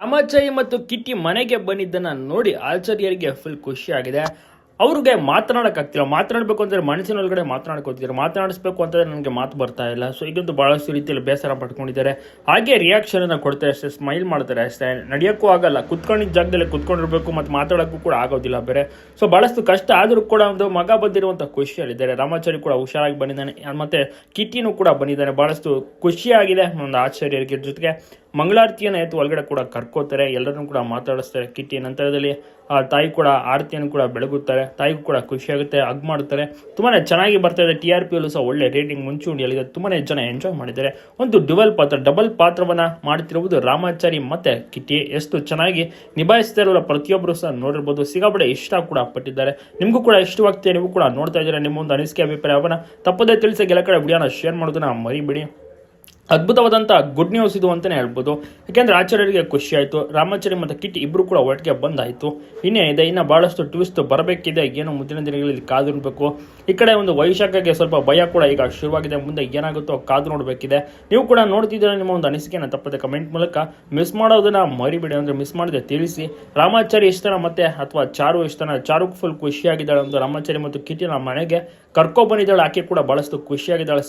ಅಮಾಚಾರಿ ಮತ್ತು ಕಿಟ್ಟಿ ಮನೆಗೆ ಬಂದಿದ್ದನ್ನ ನೋಡಿ ಆಚಾರ್ಯರಿಗೆ ಫುಲ್ ಖುಷಿ ಆಗಿದೆ. ಅವ್ರಿಗೆ ಮಾತನಾಡೋಕ್ಕಾಗ್ತಿಲ್ಲ. ಮಾತನಾಡಬೇಕು ಅಂದ್ರೆ ಮನಸ್ಸಿನೊಳಗಡೆ ಮಾತನಾಡ್ಕೋತಿದ್ದಾರೆ ಮಾತನಾಡಿಸ್ಬೇಕು ಅಂತಂದ್ರೆ ನನಗೆ ಮಾತು ಬರ್ತಾ ಇಲ್ಲ. ಸೊ ಈಗಂತೂ ಬಹಳಷ್ಟು ರೀತಿಯಲ್ಲಿ ಬೇಸರ ಪಡ್ಕೊಂಡಿದ್ದಾರೆ ಹಾಗೆ ರಿಯಾಕ್ಷನನ್ನು ಕೊಡ್ತಾರೆ ಅಷ್ಟೇ ಸ್ಮೈಲ್ ಮಾಡ್ತಾರೆ ಅಷ್ಟೇ. ನಡೆಯೋಕ್ಕೂ ಆಗಲ್ಲ. ಕುತ್ಕೊಂಡಿದ್ದ ಜಾಗದಲ್ಲಿ ಕುತ್ಕೊಂಡಿರ್ಬೇಕು ಮತ್ತು ಮಾತಾಡೋಕ್ಕೂ ಕೂಡ ಆಗೋದಿಲ್ಲ ಬೇರೆ. ಸೊ ಬಹಳಷ್ಟು ಕಷ್ಟ ಆದರೂ ಕೂಡ ಒಂದು ಮಗ ಬಂದಿರುವಂಥ ಖುಷಿಯಲ್ಲಿದ್ದಾರೆ. ರಾಮಾಚಾರ್ಯ ಕೂಡ ಹುಷಾರಾಗಿ ಬಂದಿದ್ದಾನೆ. ಮತ್ತೆ ಕಿಟ್ಟಿನೂ ಕೂಡ ಬಂದಿದ್ದಾನೆ. ಬಹಳಷ್ಟು ಖುಷಿಯಾಗಿದೆ ಒಂದು ಆಶ್ಚರ್ಯರಿಗೆ ಜೊತೆಗೆ. ಮಂಗಳಾರತಿಯನ್ನು ಎತ್ತು ಒಳಗಡೆ ಕೂಡ ಕರ್ಕೋತಾರೆ, ಎಲ್ಲರನ್ನೂ ಕೂಡ ಮಾತಾಡಿಸ್ತಾರೆ. ಕಿಟ್ಟಿ ನಂತರದಲ್ಲಿ, ಆ ತಾಯಿ ಕೂಡ ಆರತಿಯನ್ನು ಕೂಡ ಬೆಳಗುತ್ತಾರೆ. ತಾಯಿಗೂ ಕೂಡ ಖುಷಿಯಾಗುತ್ತೆ, ಹಗ್ ಮಾಡ್ತಾರೆ ತುಂಬಾ ಚೆನ್ನಾಗಿ ಬರ್ತಾ ಇದೆ. ಟಿ ಆರ್ ಪಿ ಸಹ ಒಳ್ಳೆ ರೇಟಿಂಗ್ ಮುಂಚೂಣಿಯಲ್ಲಿದೆ ತುಂಬಾ ಜನ ಎಂಜಾಯ್ ಮಾಡಿದ್ದಾರೆ. ಒಂದು ಡುವೆಲ್ ಪಾತ್ರ, ಡಬಲ್ ಪಾತ್ರವನ್ನ ಮಾಡ್ತಿರುವುದು ರಾಮಾಚಾರಿ ಮತ್ತೆ ಕಿಟ್ಟಿ. ಎಷ್ಟು ಚೆನ್ನಾಗಿ ನಿಭಾಯಿಸ್ತಾ ಇರೋ ಪ್ರತಿಯೊಬ್ಬರು ಸಹ ನೋಡಿರ್ಬೋದು. ಸಿಗಾಬಡೆ ಇಷ್ಟ ಕೂಡ ಪಟ್ಟಿದ್ದಾರೆ. ನಿಮಗೂ ಕೂಡ ಇಷ್ಟವಾಗ್ತಿದೆ. ನೀವು ಕೂಡ ನೋಡ್ತಾ ಇದ್ದೀರಾ ನಿಮ್ಮ ಒಂದು ಅನಿಸಿಕೆ, ಅಭಿಪ್ರಾಯವನ್ನ. ತಪ್ಪದೇ ತಿಳಿಸಿ ಕೆಲ ಕಡೆ ವಿಡಿಯೋನ ಶೇರ್ ಮಾಡೋದನ್ನ ಮರಿಬೇಡಿ. ಅದ್ಭುತವಾದಂಥ ಗುಡ್ ನ್ಯೂಸ್ ಇದು ಅಂತಲೇ ಹೇಳ್ಬೋದು. ಯಾಕೆಂದರೆ ಆಚಾರ್ಯರಿಗೆ ಖುಷಿ ರಾಮಾಚಾರ್ಯ ರಾಮಾಚಾರಿ ಮತ್ತು ಕಿಟ್ ಇಬ್ಬರು ಕೂಡ ಒಟ್ಟಿಗೆ ಬಂದಾಯಿತು. ಇನ್ನೇ ಇದೆ, ಇನ್ನ ಭಾಳಷ್ಟು ಟ್ವಿಸ್ಟ್ ಬರಬೇಕಿದೆ, ಏನು ಮುಂದಿನ ದಿನಗಳಲ್ಲಿ ಕಾದು ನೋಡಬೇಕು. ಈ ಕಡೆ ಒಂದು ವೈಶಾಖಕ್ಕೆ ಸ್ವಲ್ಪ ಭಯ ಕೂಡ ಈಗ ಶುರುವಾಗಿದೆ, ಮುಂದೆ ಏನಾಗುತ್ತೋ ಕಾದು ನೋಡಬೇಕಿದೆ. ನೀವು ಕೂಡ ನೋಡ್ತಿದ್ದೀರಾ ನಿಮ್ಮ ಒಂದು ಅನಿಸಿಕೆಯನ್ನು ತಪ್ಪದೆ ಕಮೆಂಟ್ ಮೂಲಕ. ಮಿಸ್ ಮಾಡೋದನ್ನ ಮರಿಬೇಡಿ, ಅಂದರೆ ಮಿಸ್ ಮಾಡದೆ ತಿಳಿಸಿ. ರಾಮಾಚಾರಿ ಇಷ್ಟನ ಮತ್ತೆ, ಅಥವಾ ಚಾರು ಇಷ್ಟನ? ಚಾರು ಫುಲ್ ಖುಷಿಯಾಗಿದ್ದಾಳೆ ಒಂದು ರಾಮಾಚಾರಿ ಮತ್ತು ಕಿಟ್ಟಿನ ಮನೆಗೆ ಕರ್ಕೊ ಬಂದಿದ್ದಾಳೆ, ಆಕೆ ಕೂಡ ಭಾಳಷ್ಟು ಖುಷಿಯಾಗಿದ್ದಾಳೆ.